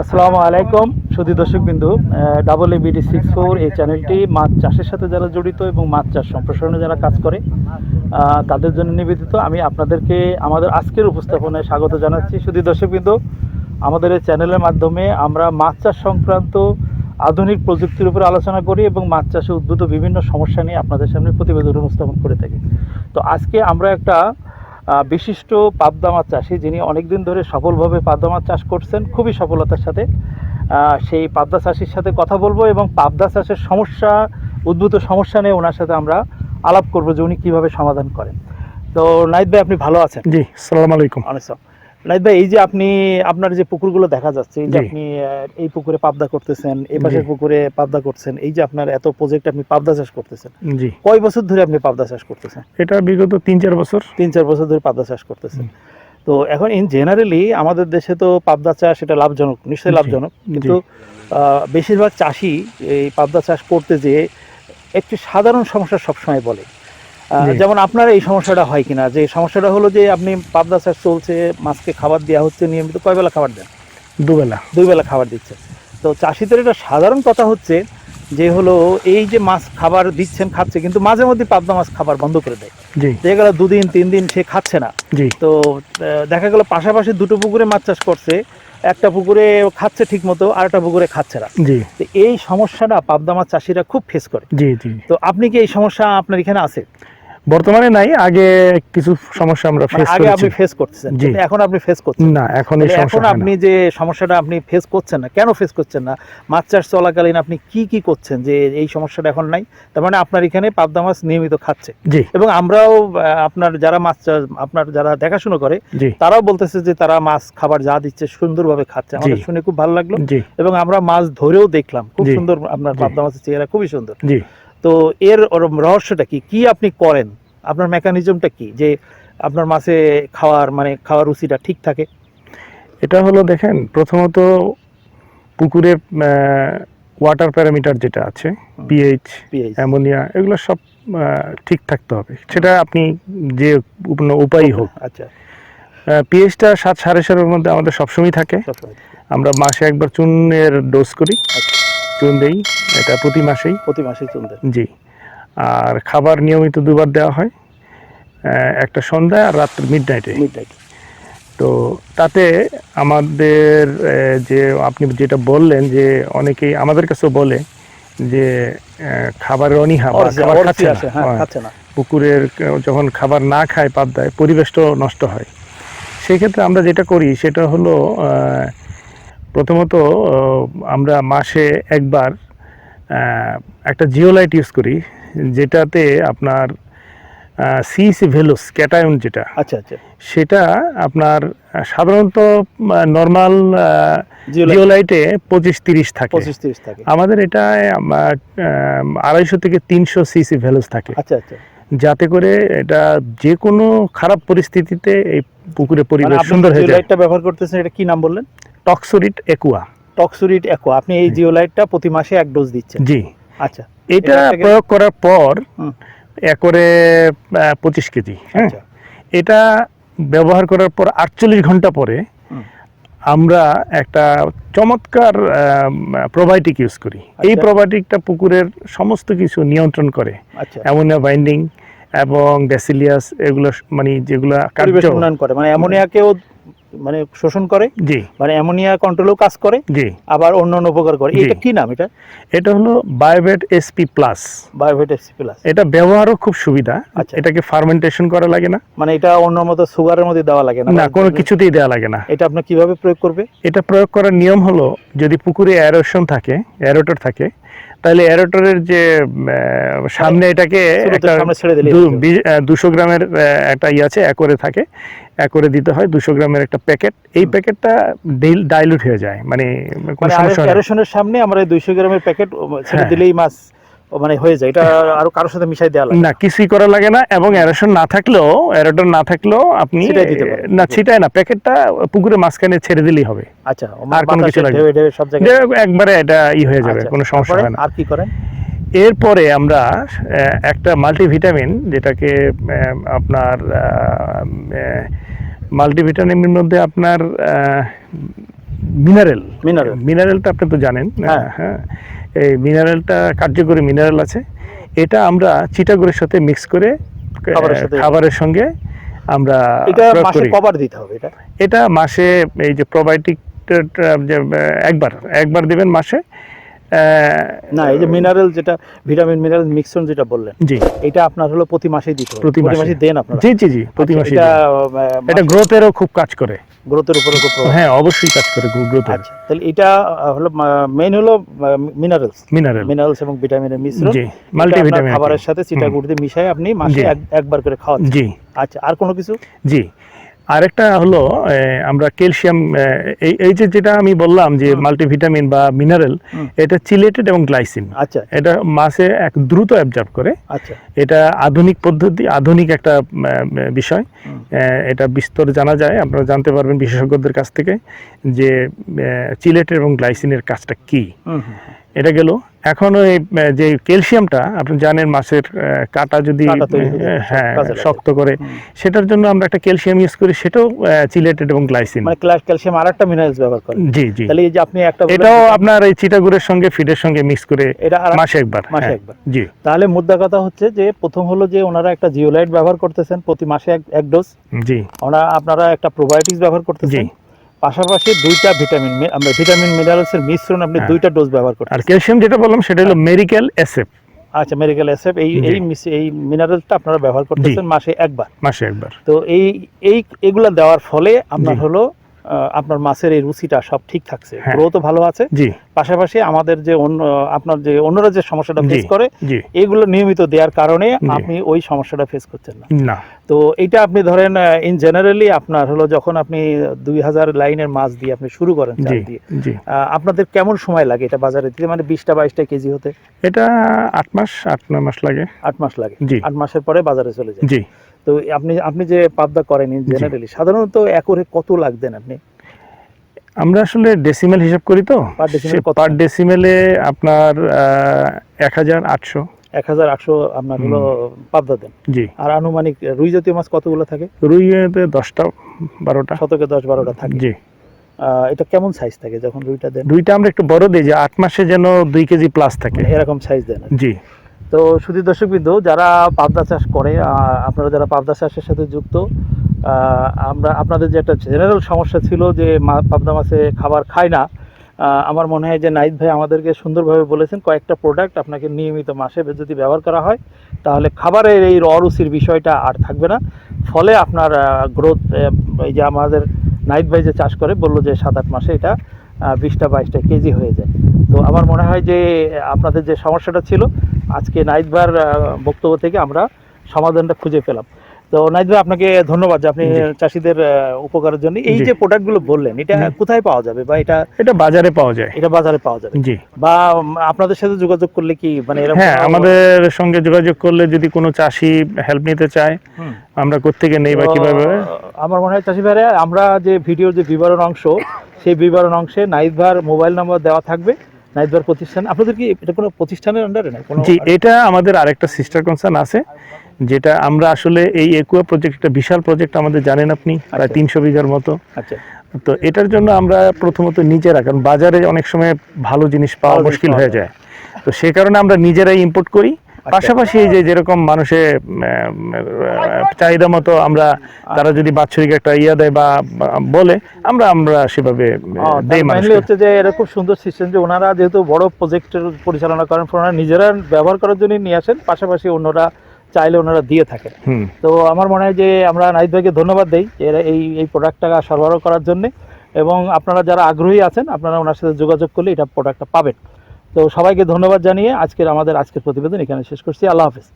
আসসালামু আলাইকুম সুদী দর্শক বিন্দু ডাবল এ সিক্স ফোর এই চ্যানেলটি মাছ চাষের সাথে যারা জড়িত এবং মাছ চাষ সম্প্রসারণে যারা কাজ করে তাদের জন্য নিবেদিত। আমি আপনাদেরকে আমাদের আজকের উপস্থাপনায় স্বাগত জানাচ্ছি। সুদী দর্শক বিন্দু আমাদের এই চ্যানেলের মাধ্যমে আমরা মাছ চাষ সংক্রান্ত আধুনিক প্রযুক্তির উপর আলোচনা করি এবং মাছ চাষে উদ্ভূত বিভিন্ন সমস্যা নিয়ে আপনাদের সামনে প্রতিবেদন উপস্থাপন করে থাকি। তো আজকে আমরা একটা বিশিষ্ট পাবদা মাছ চাষি যিনি অনেকদিন ধরে সফলভাবে পাবদা মাছ চাষ করছেন খুবই সফলতার সাথে সেই পাবদা চাষির সাথে কথা বলব এবং পাবদা চাষের সমস্যা উদ্ভূত সমস্যা নিয়ে ওনার সাথে আমরা আলাপ করব যে উনি কীভাবে সমাধান করেন। তো নাইদ ভাই আপনি ভালো আছেন? জি সালাম আলাইকুম। নাইদ ভাই এই যে আপনি আপনার যে পুকুরগুলো দেখা যাচ্ছে এই যে আপনি এই পুকুরে পাবদা করতেছেন এই পাশের পুকুরে পাবদা করছেন এই যে আপনার এত প্রজেক্ট আপনি পাবদা চাষ করতেছেন জি। কয় বছর ধরে আপনি পাবদা চাষ করতেছেন? এটা বিগত তিন চার বছর। তিন চার বছর ধরে পাবদা চাষ করতেছেন। তো এখন ইন জেনারেলি আমাদের দেশে তো পাবদা চাষ এটা লাভজনক নিশ্চয়ই লাভজনক। কিন্তু আহ, বেশিরভাগ চাষি এই পাবদা চাষ করতে যেয়ে একটি সাধারণ সমস্যা সবসময় বলে। যেমন আপনার এই সমস্যাটা হয় কিনা? যে সমস্যাটা হলো যে আপনি পাবদা চাষ চলছে মাছকে খাবার দেওয়া হচ্ছে নিয়মিত কয় বেলা খাবার দেন? দুবেলা। দুই বেলা খাবার দিচ্ছে। তো চাষিদের এটা সাধারণ কথা হচ্ছে যে হলো এই যে মাছ খাবার দিচ্ছেন খাচ্ছে কিন্তু মাঝে মধ্যে পাবদা মাছ খাবার বন্ধ করে দেয়। দেখা গেল দুদিন তিন দিন সে খাচ্ছে না। তো দেখা গেল পাশাপাশি দুটো পুকুরে মাছ চাষ করছে একটা পুকুরে খাচ্ছে ঠিক মতো আর একটা পুকুরে খাচ্ছে না। তো এই সমস্যাটা পাবদা মাছ চাষিরা খুব ফেস করে। জি জি। তো আপনি কি এই সমস্যা আপনার এখানে আছে? বর্তমানে নাই আগে কিছু সমস্যা আমরা মানে ফেস আগে আপনি ফেস করতেছেন এখন আপনি ফেস করছেন না। এখন এই সমস্যা এখন আপনি যে সমস্যাটা আপনি ফেস করছেন না কেন ফেস করছেন না? মাছ চাষ চলাকালীন আপনি কি কি করছেন যে এই সমস্যাটা এখন নাই? তার মানে আপনার এখানে পাবদা মাছ নিয়মিত খাচ্ছে। জি। এবং আমরাও আপনার যারা মাছ চাষ আপনার যারা দেখাশোনা করে তারাও বলতেছে যে তারা মাছ খাবার যা দিচ্ছে সুন্দরভাবে খাচ্ছে। আমাদের শুনে খুব ভালো লাগল। এবং আমরা মাছ ধরেও দেখলাম। খুব সুন্দর আপনার পাবদা মাছের চেহারা খুবই সুন্দর। জি। তো এর রহস্যটা কি? কি আপনি করেন? আপনার মেকানিজমটা কি? যে আপনার মাছে খাওয়ার মানে খাওয়ার রুচিটা ঠিক থাকে? এটা হলো দেখেন প্রথমত পুকুরে ওয়াটার প্যারামিটার যেটা আছে পিএইচ অ্যামোনিয়া এগুলো সব ঠিক থাকতে হবে। সেটা আপনি যে কোনো উপায়ই হোক। আচ্ছা। পিএইচটা সাত সাড়ে সাতের মধ্যে আমাদের সবসময় থাকে। আমরা মাসে একবার চুনের ডোজ করি। আচ্ছা। চুন দেই এটা প্রতি মাসেই। প্রতি মাসে চলতে জি। আর খাবার নিয়মিত দুবার দেওয়া হয় একটা সন্ধ্যা আর রাত্র মিড নাইটে তো তাতে আমাদের যে আপনি যেটা বললেন যে অনেকেই আমাদের কাছেও বলে যে খাবারের অনীহা খাচ্ছে না। হ্যাঁ খাচ্ছে না। পুকুরের যখন খাবার না খায় পাবদায় পরিবেশটাও নষ্ট হয়। সেক্ষেত্রে আমরা যেটা করি সেটা হলো প্রথমত আমরা মাসে একবার একটা জিওলাইট ইউজ করি যেটাতে আপনার সিসি ভেলুস ক্যাটায়ন যেটা আচ্ছা আচ্ছা। সেটা আপনার সাধারণত নর্মাল জিওলাইট। পঁচিশ তিরিশ থাকে। পঁচিশ তিরিশ থাকে। আমাদের এটা আড়াইশো থেকে তিনশো সিসি ভ্যালুস থাকে। আচ্ছা আচ্ছা। যাতে করে এটা যে কোনো খারাপ পরিস্থিতিতে এই পুকুরে মানে পরিবেশ সুন্দর হয়ে যায়। ব্যবহার করতেছেন এটা কি নাম বললেন? টক্সোরিট একুয়া। টক্সুরিট একুয়া। আপনি এই জিওলাইটটা প্রতি মাসে এক ডোজ দিচ্ছেন? জি। আচ্ছা। এটা প্রয়োগ করার পর একরে পঁচিশ কেজি হ্যাঁ? আচ্ছা। এটা ব্যবহার করার পর আটচল্লিশ ঘণ্টা পরে আমরা একটা চমৎকার প্রোবায়োটিক ইউজ করি। এই আচ্ছা। প্রোবায়োটিকটা পুকুরের সমস্ত কিছু নিয়ন্ত্রণ করে। আচ্ছা। অ্যামোনিয়া বাইন্ডিং এবং ব্যাসিলিয়াস এগুলো মানে যেগুলো কার্য উন্নয়ন করে। মানে অ্যামোনিয়াকেও মানে শোষণ করে জি। মানে অ্যামোনিয়া কন্ট্রোলও কাজ করে জি। আবার অন্য অন্য উপকার করে। এটা কি নাম এটা? এটা হলো Biovet SP plus Biovet SC plus এটা ব্যবহারও খুব সুবিধা। আচ্ছা। এটাকে ফার্মেন্টেশন করা লাগে না। মানে এটা অন্য মতো সুগারের মধ্যে দেওয়া লাগে না? না কোনো কিছুতেই দেওয়া লাগে না। এটা আপনি কীভাবে প্রয়োগ করবে? এটা প্রয়োগ করার নিয়ম হলো যদি পুকুরে অ্যারোশন থাকে অ্যারোটর থাকে তাহলে অ্যারোটরের যে সামনে এটাকে একটা ছেড়ে দুশো গ্রামের একটা ইয়ে আছে একরে থাকে একরে দিতে হয় দুশো গ্রামের একটা প্যাকেট। এই প্যাকেটটা ডাইলুট হয়ে যায় মানে কোনো মানে সমস্যা হয় সামনে আমরা দুইশো গ্রামের প্যাকেট ছেড়ে হ্যাঁ। দিলেই মাছ মানে হয়ে যায় এটা আরও কারোর সাথে মিশাই দেওয়া লাগে না কিছুই করা লাগে না এবং অ্যারেশন না থাকলেও অ্যারোটর না থাকলেও আপনি দিতে পারেন। না ছিটায় না প্যাকেটটা পুকুরে মাঝখানে ছেড়ে দিলেই হবে। আচ্ছা আর কোনো কিছু লাগে না। ঢেউ ঢেউ সব জায়গায় একবারে এটা ই হয়ে যাবে আচ্ছা, কোনো সমস্যা হয় না। আর কি করেন? এরপরে আমরা একটা মাল্টিভিটামিন যেটাকে আপনার মাল্টিভিটামিনের মধ্যে আপনার মিনারেল। মিনারেল। মিনারেলটা আপনি তো জানেন হ্যাঁ। এই মিনারেলটা কার্যকরী মিনারেল আছে। এটা আমরা চিটাগুড়ের সাথে মিক্স করে খাবারের সঙ্গে আমরা এটা মাসে কবার দিতে হবে এটা? এটা মাসে এই যে প্রোবায়োটিক একবার একবার দিবেন মাসে না এই যে মিনারেল যেটা ভিটামিন মিনারেল মিক্সন যেটা বললেন জি। এটা আপনার হলো প্রতি মাসেই দিতে প্রতি মাসে। দেন আপনারা। জি জি জি প্রতি আচ্ছা, মাসে এটা গ্রোথেরও খুব কাজ করে। গ্রোথের উপরে হ্যাঁ অবশ্যই কাজ করে গ্রোথ আচ্ছা তাহলে এটা হলো মেইন হলো মিনারেলস মিনারেল মিনারেলস এবং ভিটামিনের মিশ্রণ। জি মাল্টিভিটামিন খাবারের সাথে চিটাগুড় দিয়ে মিশাই আপনি মাসে এক- একবার করে খাওয়াচ্ছেন। জি। আচ্ছা আর কোনো কিছু? জি। আরেকটা হলো আমরা ক্যালসিয়াম এই এই যে যেটা আমি বললাম যে। মাল্টিভিটামিন বা মিনারেল এটা চিলেটেড এবং গ্লাইসিন। আচ্ছা। এটা মাসে এক দ্রুত অ্যাবজর্ব করে। আচ্ছা। এটা আধুনিক পদ্ধতি আধুনিক একটা বিষয়। এটা বিস্তর জানা যায় আপনারা জানতে পারবেন বিশেষজ্ঞদের কাছ থেকে যে চিলেটেড এবং গ্লাইসিনের কাজটা কি। এটা গেল। এখন ওই যে ক্যালসিয়ামটা আপনি জানেন মাছের কাটা যদি হ্যাঁ শক্ত করে। সেটার জন্য আমরা একটা ক্যালসিয়াম ইউজ করি সেটাও চিলেটেড এবং গ্লাইসিন মানে ক্যালসিয়াম আর একটা মিনারেলস ব্যবহার করেন। জি জি। তাহলে এই যে আপনি একটা এটাও আপনার এই চিটাগুড়ের সঙ্গে ফিডের সঙ্গে মিক্স করে এটা মাসে একবার মাসে হ্যাঁ, একবার। জি। তাহলে মুদ্রা কথা হচ্ছে যে প্রথম হলো যে ওনারা একটা জিওলাইট ব্যবহার করতেছেন প্রতি মাসে এক এক ডোজ জি। ওনারা আপনারা একটা প্রোবায়োটিক্স ব্যবহার করতেছেন। জি। পাশাপাশি দুইটা ভিটামিন আমরা ভিটামিন মিনারেলস এর মিশ্রণ আপনি হ্যাঁ। দুইটা ডোজ ব্যবহার আর ক্যালসিয়াম যেটা বললাম সেটা হলো মেডিকেল এসএফ। আচ্ছা মেডিকেল এসএফ এই এই এই মিনারেলসটা আপনারা ব্যবহার করতেছেন মাসে একবার। মাসে একবার। তো এই এই এগুলা দেওয়ার ফলে আপনার হলো আপনার মাছের এই রুচিটা সব ঠিক থাকছে। হ্যাঁ। গ্রোথও ভালো আছে। জি। পাশাপাশি আমাদের যে অন্য আপনার যে অন্যরা যে সমস্যাটা ফেস করে এগুলো নিয়মিত দেওয়ার কারণে আপনি ওই সমস্যাটা ফেস করছেন না। তো এটা আপনি ধরেন ইন জেনারেলি আপনার হলো যখন আপনি দুই হাজার লাইনের মাছ দিয়ে আপনি শুরু করেন চাল দিয়ে আপনাদের কেমন সময় লাগে এটা বাজারে দিতে? মানে বিশটা বাইশটা কেজি হতে? এটা আট মাস আট নয় মাস লাগে। আট মাস লাগে। আট মাসের পরে বাজারে চলে যায়। জি। তো আপনি আপনি যে পাবদা করেন ইন জেনারেলি সাধারণত একরে কত লাগতেন আপনি? আমরা আসলে ডেসিমেল হিসাব করি তো? পার ডেসিমেলে আপনার এক হাজার আটশো। এক হাজার আটশো আপনার হলো পাবদা দেন জি। আর আনুমানিক রুই জাতীয় মাছ কতগুলো থাকে? রুইতে দশটা বারোটা। শতকে দশ বারোটা থাকে। জি। এটা কেমন সাইজ থাকে যখন রুইটা দেন? দুইটা আমরা একটু বড় দিই যে আট মাসে যেন দুই কেজি প্লাস থাকে। মানে এরকম সাইজ দেন। জি। তো শুধু দর্শকবৃন্দ যারা পাবদা চাষ করে আপনারা যারা পাবদা চাষের সাথে যুক্ত আমরা আপনাদের যে একটা জেনারেল সমস্যা ছিল যে পাবদা মাছে খাবার খায় না আমার মনে হয় যে নাইদ ভাই আমাদেরকে সুন্দরভাবে বলেছেন কয়েকটা প্রোডাক্ট আপনাকে নিয়মিত মাসে যদি ব্যবহার করা হয়, তাহলে খাবারের এই অরুচির বিষয়টা আর থাকবে না। ফলে আপনার গ্রোথ এই যে আমাদের নাইদ ভাই যে চাষ করে, বলল যে সাত আট মাসে এটা বিশটা বাইশটা কেজি হয়ে যায়। তো আমার মনে হয় যে আপনাদের যে সমস্যাটা ছিল, আজকে নাইদ ভাইয়ের বক্তব্য থেকে আমরা সমাধানটা খুঁজে পেলাম। তো নাইদ ভাই আপনাকে ধন্যবাদ যে আপনি চাষিদের উপকারের জন্য এই। যে প্রোডাক্টগুলো বললেন এটা কোথায় পাওয়া যাবে বা এটা এটা বাজারে পাওয়া যায়। এটা বাজারে পাওয়া যাবে? জি। বা আপনাদের সাথে যোগাযোগ করলে কি মানে হ্যাঁ আমাদের সঙ্গে যোগাযোগ করলে যদি কোনো চাষি হেল্প নিতে চায়। আমরা কোত্থেকে নেই বা কীভাবে? আমার মনে হয় চাষি ভাইরা আমরা যে ভিডিওর যে বিবরণ অংশ সেই বিবরণ অংশে নাইদ ভার মোবাইল নম্বর দেওয়া থাকবে নাইদ ভাইয়ের প্রতিষ্ঠান। আপনাদের কি এটা কোনো প্রতিষ্ঠানের আন্ডারে না কোনো জি এটা আমাদের আরেকটা সিস্টার কনসার্ন আছে। যেটা আমরা আসলে এই একুয়া প্রজেক্ট একটা বিশাল প্রজেক্ট আমাদের জানেন আপনি প্রায় আচ্ছা। তিনশো বিঘার মতো। আচ্ছা। তো এটার জন্য আমরা প্রথমত নিজেরা কারণ বাজারে অনেক সময় ভালো জিনিস পাওয়া মুশকিল হয়ে যায়। তো সে কারণে আমরা নিজেরাই ইম্পোর্ট করি। আচ্ছা। পাশাপাশি এই যে যেরকম মানুষের চাহিদা মতো আমরা তারা যদি বাৎসরিক একটা ইয়া দেয় বা বলে আমরা আমরা সেভাবে দেই মানুষকে। হচ্ছে যে এরা খুব সুন্দর সিস্টেম যে ওনারা যেহেতু বড় প্রজেক্টের পরিচালনা করেন ওনারা নিজেরা ব্যবহার করার জন্য নিয়ে আসেন পাশাপাশি অন্যরা চাইলে ওনারা দিয়ে থাকে তো আমার মনে হয় যে আমরা নাইদ ভাইকে ধন্যবাদ দিই এরা এই এই প্রোডাক্টটা সরবরাহ করার জন্যে এবং আপনারা যারা আগ্রহী আছেন আপনারা ওনার সাথে যোগাযোগ করলে এটা প্রোডাক্টটা পাবেন। তো সবাইকে ধন্যবাদ জানিয়ে আজকের আমাদের আজকের প্রতিবেদন এখানে শেষ করছি। আল্লাহ হাফেজ।